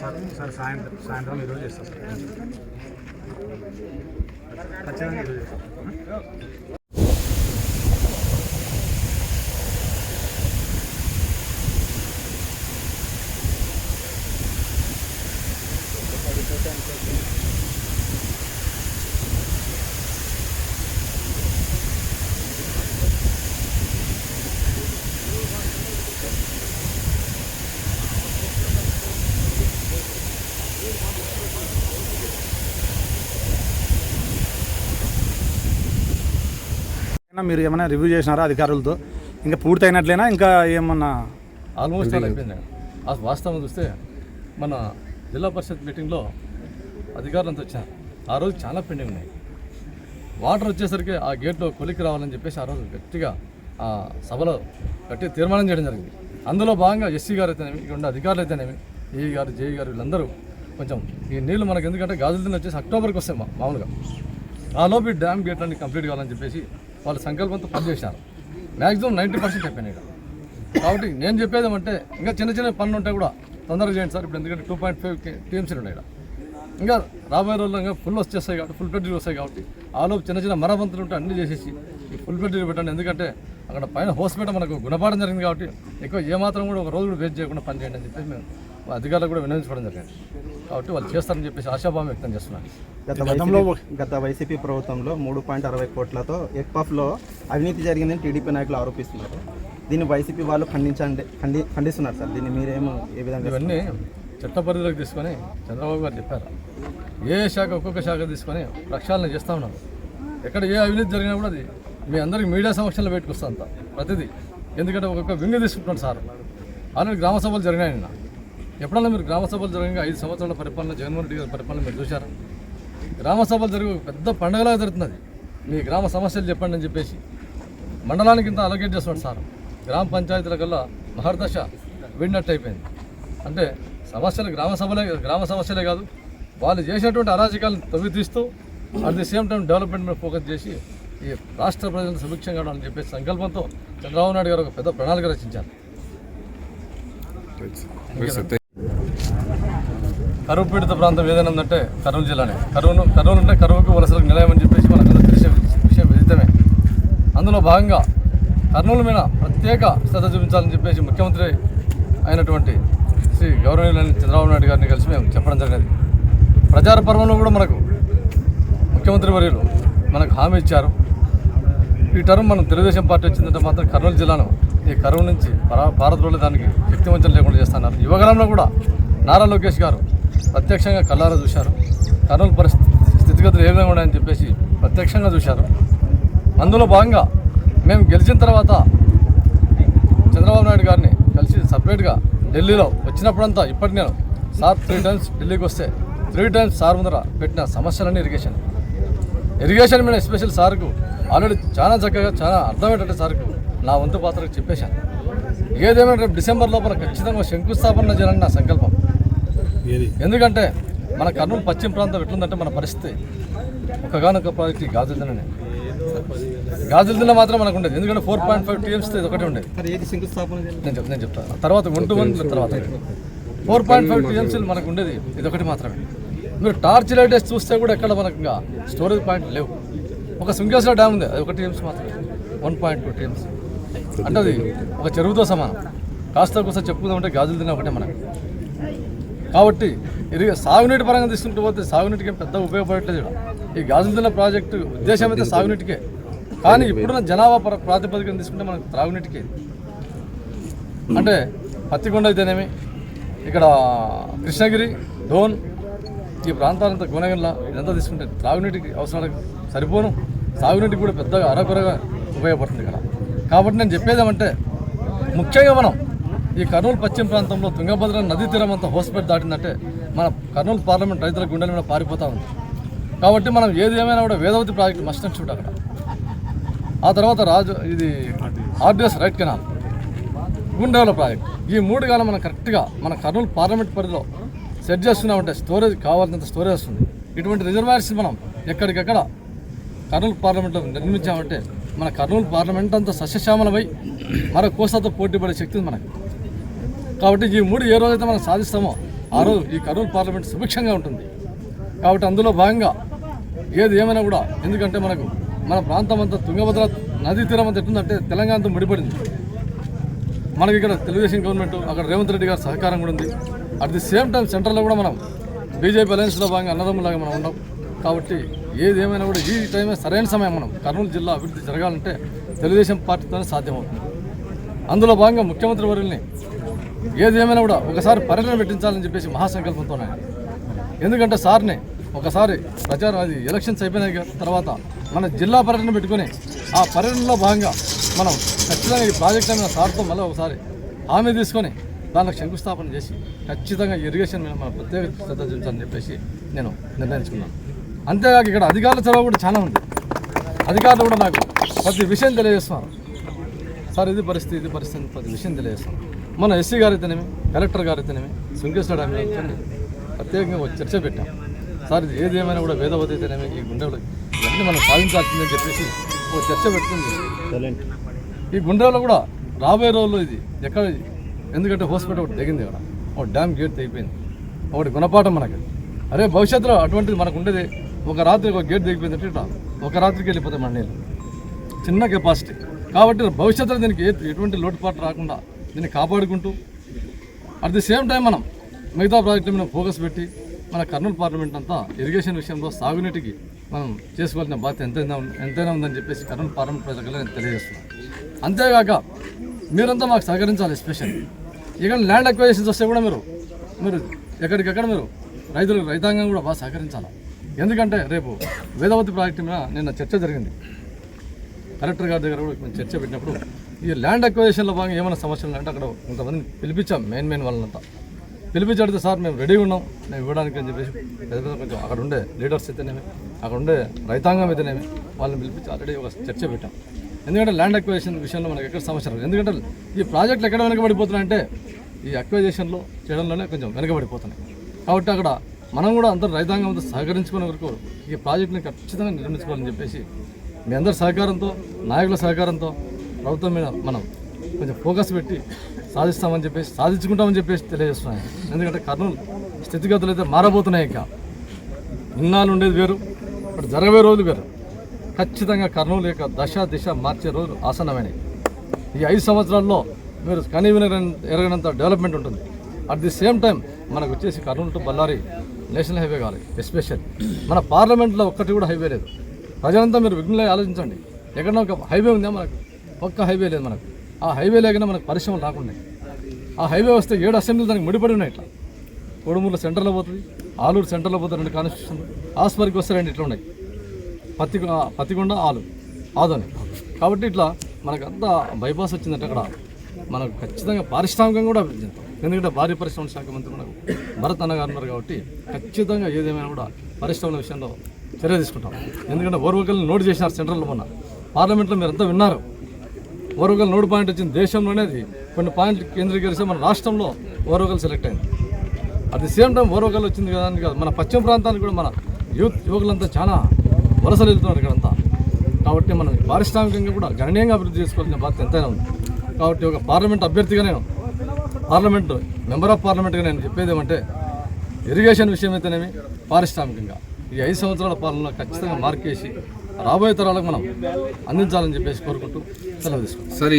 Sir sir సాయంత్రం సాయంత్రం ఈరోజు చేస్తాం సార్. ఖచ్చితంగా ఈరోజు చేస్తాం. అయినా మీరు ఏమైనా రివ్యూ చేసినారా అధికారులతో? ఇంకా పూర్తి అయినట్లేనా ఇంకా ఏమన్నా ఆల్మోస్ట్ ఆల్ అయిపోయింది. ఆ వాస్తవం చూస్తే మన జిల్లా పరిషత్ మీటింగ్లో అధికారులంతా వచ్చారు. ఆ రోజు చాలా పెండింగ్ ఉన్నాయి. వాటర్ వచ్చేసరికి ఆ గేట్లో కొలికి రావాలని చెప్పేసి ఆ రోజు గట్టిగా ఆ సభలో గట్టిగా తీర్మానం చేయడం జరిగింది. అందులో భాగంగా ఎస్సీ గారు అయితేనేమి ఇక్కడ ఉండే అధికారులు అయితేనేమి ఏ గారు జేఈ గారు వీళ్ళందరూ కొంచెం ఈ నీళ్ళు మనకు ఎందుకంటే గాజుల దిన వచ్చేసి అక్టోబర్కి వస్తాయి మామూలుగా. ఆ లోపు ఈ డ్యామ్ గేట్లన్నీ కంప్లీట్ కావాలని చెప్పేసి వాళ్ళ సంకల్పంతో పనిచేశారు మ్యాక్సిమం నైంటీ పర్సెంట్ చెప్పాను ఇక్కడ కాబట్టి నేను చెప్పేది ఏమంటే ఇంకా చిన్న చిన్న పనులు ఉంటాయి కూడా తొందరగా చేయండి సార్. ఇప్పుడు ఎందుకంటే టూ పాయింట్ ఫైవ్ టీఎంసీలు ఉన్నాయి ఇక్కడ. ఇంకా రాబోయే రోజుల్లో ఇంకా ఫుల్ వచ్చేస్తాయి కాబట్టి ఫుల్ పెట్రోల్ వస్తాయి కాబట్టి ఆలోపు చిన్న చిన్న మరబంతులు ఉంటే అన్ని చేసేసి ఈ ఫుల్ పెట్రోల్ పెట్టండి. ఎందుకంటే అక్కడ పైన హోస్పేట మనకు గుణపాఠం జరిగింది కాబట్టి ఎక్కువ ఏమాత్రం కూడా ఒక రోజు కూడా వేస్ట్ చేయకుండా పనిచేయండి అని చెప్పేసి మేము మా అధికారులకు కూడా వినియోగించుకోవడం జరిగింది. కాబట్టి వాళ్ళు చేస్తారని చెప్పేసి ఆశాభావం వ్యక్తం చేస్తున్నాను గత వైసీపీ గత వైసీపీ ప్రభుత్వంలో మూడు పాయింట్ అరవై కోట్లతో ఎక్పాఫ్లో అవినీతి జరిగిందని టీడీపీ నాయకులు ఆరోపిస్తున్నారు. దీన్ని వైసీపీ వాళ్ళు ఖండించండి ఖండి ఖండిస్తున్నారు సార్. దీన్ని మీరేమో ఏ విధంగా ఇవన్నీ చట్ట పరిధిలోకి తీసుకొని చంద్రబాబు గారు చెప్పారు. ఏ శాఖ ఒక్కొక్క శాఖ తీసుకొని ప్రక్షాళన చేస్తూ ఉన్నారు ఎక్కడ ఏ అవినీతి జరిగినా కూడా అది మీ అందరికి మీడియా సమక్షంలో పెట్టుకొస్తా అంత ప్రతిదీ. ఎందుకంటే ఒక్కొక్క వింగ తీసుకుంటున్నాడు సార్. ఆల్రెడీ గ్రామ సభలు జరిగినాయి నిన్న. ఎప్పుడన్నా మీరు గ్రామ సభలు జరిగిన ఐదు సంవత్సరాల పరిపాలన జగన్మోహన్ రెడ్డి గారి పరిపాలన మీరు చూశారా? గ్రామ సభలు జరిగి పెద్ద పండగలాగా జరుగుతున్నది. మీ గ్రామ సమస్యలు చెప్పండి అని చెప్పేసి మండలానికి ఇంత అలొకేట్ చేస్తున్నాడు సార్. గ్రామ పంచాయతీల కల్లా మహర్దశ విడినట్టు అయిపోయింది. అంటే సమస్యలు గ్రామ సభలే గ్రామ సమస్యలే కాదు వాళ్ళు చేసినటువంటి అరాచకాలను తవ్వి తీస్తూ at the same time development మీద ఫోకస్ చేసి ఈ రాష్ట్ర ప్రజలను సుభిక్షంగా ఉండాలని చెప్పేసి సంకల్పంతో చంద్రబాబు నాయుడు గారు ఒక పెద్ద ప్రణాళిక రచించారు. కరువు పీడిత ప్రాంతం ఏదైనా ఉందంటే కర్నూలు జిల్లానే. కరువును కరువును అంటే కరువుకు వలసలకు నిలయం అని చెప్పేసి మనకు తెలిసే విషయం విదితమే. అందులో భాగంగా కర్నూలు మీద ప్రత్యేక శ్రద్ధ చూపించాలని చెప్పేసి ముఖ్యమంత్రి అయినటువంటి శ్రీ గౌరవనీయులైన చంద్రబాబు నాయుడు గారిని కలిసి మేము చెప్పడం జరిగినది ప్రచార పర్వంలో కూడా మనకు ముఖ్యమంత్రి వర్యులు మనకు హామీ ఇచ్చారు. ఈ టర్మ్ మనం తెలుగుదేశం పార్టీ వచ్చిందంటే మాత్రం కర్నూలు జిల్లాను ఈ కరువు నుంచి పరా భారత్లో దానికి శక్తివంచన లేకుండా చేస్తున్నారు. యువగలంలో కూడా నారా లోకేష్ గారు ప్రత్యక్షంగా కళ్ళారా చూశారు. కర్నూలు పరిస్థితి స్థితిగతులు ఏ విధంగా ఉన్నాయని చెప్పేసి ప్రత్యక్షంగా చూశారు. అందులో భాగంగా మేము గెలిచిన తర్వాత చంద్రబాబు నాయుడు గారిని కలిసి సపరేట్గా ఢిల్లీలో వచ్చినప్పుడంతా ఇప్పటి నేను సార్ త్రీ టైమ్స్ ఢిల్లీకి వస్తే త్రీ టైమ్స్ సార్ ముందర పెట్టిన సమస్యలన్నీ ఇరిగేషన్. ఇరిగేషన్ మీద ఎస్పెషల్ సార్కు ఆల్రెడీ చాలా చక్కగా చాలా అర్థమయ్యేటట్టు సార్కు నా వంతు పాత్రకు చెప్పేశాను. ఏదేమైనా రేపు డిసెంబర్ లోపల ఖచ్చితంగా శంకుస్థాపన చేయాలని నా సంకల్పం. ఎందుకంటే మన కర్నూలు పశ్చిమ ప్రాంతం ఎట్లుందంటే మన పరిస్థితి ఒకగానొక ప్రాజెక్ట్ గాజుల దిననే గాజుల దిన మాత్రం మనకు ఉండేది. ఎందుకంటే ఫోర్ పాయింట్ ఫైవ్ టీఎంస్ ఇది ఒకటి ఉండేది. నేను చెప్ నేను చెప్తాను తర్వాత వన్ టు వన్ తర్వాత ఫోర్ పాయింట్ ఫైవ్ టీఎంసీలు మనకు ఉండేది. ఇది ఒకటి మాత్రమే. మీరు టార్చ్ లైట్ వేసి చూస్తే కూడా ఎక్కడ మనకు ఇంకా స్టోరేజ్ పాయింట్ లేవు. ఒక సుంకేశ్వర డ్యామ్ ఉంది. అది ఒక టీఎంసీ మాత్రమే. One point two TMC. అంటే అది ఒక చెరువుతో సమానం. కాస్త కోసం చెప్పుకుందామంటే గాజులు తిన ఒకటే మనకి. కాబట్టి ఇరిగే సాగునీటి పరంగా తీసుకుంటూ పోతే సాగునీటికి పెద్ద ఉపయోగపడట్లేదు ఈ గాజుల ప్రాజెక్టు ఉద్దేశం అయితే సాగునీటికే. కానీ ఇప్పుడున్న జనాభా ప్ర- ప్రాతిపదికన తీసుకుంటే మనకు త్రాగునీటికి. అంటే పత్తికొండ అయితేనేమి ఇక్కడ కృష్ణగిరి డోన్ ఈ ప్రాంతాలంతా గుణగండ్ల ఇదంతా తీసుకుంటే త్రాగునీటికి అవసరాలకు సరిపోను. సాగునీటికి కూడా పెద్దగా అరకొరగా ఉపయోగపడుతుంది ఇక్కడ. కాబట్టి నేను చెప్పేది ఏమంటే ముఖ్యంగా మనం ఈ కర్నూలు పశ్చిమ ప్రాంతంలో తుంగభద్ర నదీ తీరం అంతా హోస్పేట్ దాటిందంటే మన కర్నూలు పార్లమెంట్ రైతుల గుండెల మీద పారిపోతూ ఉంది. కాబట్టి మనం ఏది ఏమైనా కూడా వేదవతి ప్రాజెక్టు మస్ట్ అండ్ అక్కడ. ఆ తర్వాత రాజు ఇది ఆర్డిఎస్ రైట్ కెనాల్ గుండెల ప్రాజెక్ట్. ఈ మూడు కాలం మనం కరెక్ట్గా మన కర్నూలు పార్లమెంట్ పరిధిలో సెట్ చేస్తున్నామంటే స్టోరేజ్ కావాల్సినంత స్టోరేజ్ వస్తుంది. ఇటువంటి రిజర్వాయర్స్ మనం ఎక్కడికక్కడ కర్నూలు పార్లమెంట్లో నిర్మించామంటే మన కర్నూలు పార్లమెంట్ అంతా సస్యశ్యామలమై మరో కోసాతో పోటీ పడే శక్తి మనకు. కాబట్టి ఈ మూడు ఏ రోజైతే మనం సాధిస్తామో ఆ రోజు ఈ కర్నూలు పార్లమెంట్ సుభిక్షంగా ఉంటుంది. కాబట్టి అందులో భాగంగా ఏది ఏమైనా కూడా ఎందుకంటే మనకు మన ప్రాంతం అంతా తుంగభద్ర నదీ తీరం అంతా ఎట్టుందంటే తెలంగాణతో ముడిపడింది. మనకి ఇక్కడ తెలుగుదేశం గవర్నమెంట్ అక్కడ రేవంత్ రెడ్డి గారి సహకారం కూడా ఉంది. అట్ ది సేమ్ టైం సెంట్రల్లో కూడా మనం బీజేపీ అలయన్స్లో భాగంగా అన్నదమ్ములాగా మనం ఉన్నాం. కాబట్టి ఏది ఏమైనా కూడా ఈ టైమే సరైన సమయం మనం కర్నూలు జిల్లా అభివృద్ధి జరగాలంటే తెలుగుదేశం పార్టీతోనే సాధ్యమవుతుంది. అందులో భాగంగా ముఖ్యమంత్రి వర్యుల్ని ఏది ఏమైనా కూడా ఒకసారి పర్యటన పెట్టించాలని చెప్పేసి మహాసంకల్పంతో ఉన్నాయి ఎందుకంటే సార్ని ఒకసారి ప్రచారం అది ఎలక్షన్స్ అయిపోయిన తర్వాత మన జిల్లా పర్యటన పెట్టుకొని ఆ పర్యటనలో భాగంగా మనం ఖచ్చితంగా ఈ ప్రాజెక్ట్ అయిన సార్తో మళ్ళీ ఒకసారి హామీ తీసుకొని దానికి శంకుస్థాపన చేసి ఖచ్చితంగా ఇరిగేషన్ మీద మనం ప్రత్యేక శ్రద్ధ చూపించాలని చెప్పేసి నేను నిర్ణయించుకున్నాను. అంతేకాక ఇక్కడ అధికారుల చొరవ కూడా చాలా ఉంది. అధికారులు కూడా నాకు ప్రతి విషయం తెలియజేస్తున్నారు. సార్ ఇది పరిస్థితి ఇది పరిస్థితి ప్రతి విషయం తెలియజేస్తున్నారు. మన ఎస్సీ గారు అయితేనేమి కలెక్టర్ గారు అయితేనేమి సుంకేశ్వర డ్యామ్ ప్రత్యేకంగా ఒక చర్చ పెట్టాం. సార్ ఇది ఏది ఏమైనా కూడా వేదవతి అయితేనేమి ఈ గుండెలు ఇవన్నీ మనం సాధించాల్సిందని చెప్పేసి ఒక చర్చ పెట్టుకుంది. ఈ గుండెలో కూడా రాబోయే రోజుల్లో ఇది ఎక్కడ ఎందుకంటే హాస్పిటల్ ఒకటి తెగింది ఇక్కడ. ఒక డ్యామ్ గేట్ తెగిపోయింది. ఒకటి గుణపాఠం మనకి. అరే భవిష్యత్తులో అటువంటిది మనకు ఉండేది ఒక రాత్రి ఒక గేట్ తెగిపోయిందంటే ఇట్లా. ఒక రాత్రికి వెళ్ళిపోతాయి మన నీళ్ళు. చిన్న కెపాసిటీ కాబట్టి భవిష్యత్తులో దీనికి ఎటువంటి లోటుపాటు రాకుండా దీన్ని కాపాడుకుంటూ అట్ ది సేమ్ టైం మనం మిగతా ప్రాజెక్టు మీద ఫోకస్ పెట్టి మన కర్నూలు పార్లమెంట్ అంతా ఇరిగేషన్ విషయంలో సాగునీటికి మనం చేసుకోవాల్సిన బాధ్యత ఎంతైనా ఎంతైనా ఉందని చెప్పేసి కర్నూలు పార్లమెంట్ ప్రజలకు నేను తెలియజేస్తున్నాను. అంతేగాక మీరంతా మాకు సహకరించాలి ఎస్పెషల్లీ ఇక్కడ ల్యాండ్ అక్వైజేషన్స్ వస్తే కూడా మీరు మీరు ఎక్కడికెక్కడ మీరు రైతులకు రైతాంగం కూడా బాగా సహకరించాలి? ఎందుకంటే రేపు వేదవతి ప్రాజెక్టు మీద నిన్న చర్చ జరిగింది. కలెక్టర్ గారి దగ్గర కూడా చర్చ పెట్టినప్పుడు ఈ ల్యాండ్ అక్వైజేషన్లో భాగంగా ఏమైనా సమస్యలు అంటే అక్కడ కొంతమంది పిలిపించాం మెయిన్ మెయిన్ వాళ్ళంతా. పిలిపించడితే సార్ మేము రెడీ ఉన్నాం. మేము ఇవ్వడానికి అని చెప్పేసి పెద్ద పెద్ద కొంచెం అక్కడ ఉండే లీడర్స్ అయితేనేమి అక్కడ ఉండే రైతాంగం అయితేనేమి వాళ్ళని పిలిపించి ఆల్రెడీ ఒక చర్చ పెట్టాం. ఎందుకంటే ల్యాండ్ అక్వైజేషన్ విషయంలో మనకి ఎక్కడ సమస్య రాదు. ఎందుకంటే ఈ ప్రాజెక్టులు ఎక్కడ వెనకబడిపోతున్నాయంటే ఈ అక్వైజేషన్లో చేయడంలోనే కొంచెం వెనకబడిపోతున్నాయి. కాబట్టి అక్కడ మనం కూడా అందరూ రైతాంగంతో సహకరించుకునే వరకు ఈ ప్రాజెక్టుని ఖచ్చితంగా నిర్మించుకోవాలని చెప్పేసి మీ అందరి సహకారంతో నాయకుల సహకారంతో ప్రభుత్వం మీద మనం కొంచెం ఫోకస్ పెట్టి సాధిస్తామని చెప్పేసి సాధించుకుంటామని చెప్పేసి తెలియజేస్తున్నాను. ఎందుకంటే కర్నూలు స్థితిగతులు అయితే మారబోతున్నాయి ఇంకా. ఇన్నాళ్ళు ఉండేది వేరు ఇప్పుడు జరగబోయే రోజులు వేరు. ఖచ్చితంగా కర్నూలు యొక్క దశ దిశ మార్చే రోజులు ఆసన్నమైనవి. ఈ ఐదు సంవత్సరాల్లో మీరు కనీ ఎరగనంత డెవలప్మెంట్ ఉంటుంది. అట్ ది సేమ్ టైం మనకు వచ్చేసి Kurnool to Ballari national highway కావాలి ఎస్పెషల్. మన పార్లమెంట్లో ఒక్కటి కూడా హైవే లేదు. ప్రజలంతా మీరు విఘ్నులై ఆలోచించండి. ఎక్కడన్నా ఒక హైవే ఉందా మనకు? ఒక్క హైవే లేదు మనకు. ఆ హైవే లేకనే మనకు పరిశ్రమలు రాకుండా ఆ హైవే వస్తే ఏడు అసెంబ్లీలు దానికి ముడిపడి ఉన్నాయి ఇట్లా. కోడుమూరులో సెంటర్లో పోతుంది ఆలూరు సెంటర్లో పోతుంది రెండు కాన్స్టిట్యూషన్ ఆస్పరికి వస్తే రెండు ఇట్లా ఉన్నాయి. పత్తి పత్తికొండ ఆలు ఆదోని. కాబట్టి ఇట్లా మనకు అంతా బైపాస్ వచ్చిందంటే అక్కడ మనకు ఖచ్చితంగా పారిశ్రామికంగా కూడా అభివృద్ధి చెందుతాం. ఎందుకంటే భారీ పరిశ్రమల శాఖ మంత్రి మనకు భరత్ అన్నగారు ఉన్నారు కాబట్టి ఖచ్చితంగా ఏదేమైనా కూడా పరిశ్రమల విషయంలో చర్య తీసుకుంటాం. ఎందుకంటే ఓర్వకల్ని నోటు చేసినారు సెంట్రల్లో మొన్న. పార్లమెంట్లో మీరంతా విన్నారు. ఓరవకల్ నూరు పాయింట్ వచ్చింది దేశంలోనే అది. కొన్ని పాయింట్లు కేంద్రీకరిస్తే మన రాష్ట్రంలో ఓరవకల్ సెలెక్ట్ అయింది. At the same time Orvakal వచ్చింది కదా అని కాదు మన పశ్చిమ ప్రాంతానికి కూడా మన యూత్ యువకులంతా చాలా వలసలు వెళ్తున్నారు ఇక్కడంతా కాబట్టి మనం పారిశ్రామికంగా కూడా గణనీయంగా అభివృద్ధి చేసుకోవాల్సిన బాధ్యత ఎంతైనా ఉంది. కాబట్టి ఒక పార్లమెంట్ అభ్యర్థిగా నేను పార్లమెంట్ మెంబర్ ఆఫ్ పార్లమెంట్గా నేను చెప్పేది ఏమంటే ఇరిగేషన్ విషయం అయితేనేమి పారిశ్రామికంగా. ఈ ఐదు సంవత్సరాల పాలనలో ఖచ్చితంగా మార్కేసి రాబోయే తరాలకు మనం అందించాలని చెప్పేసి కోరుకుంటూ సెలవు తీసుకుంటాం సరే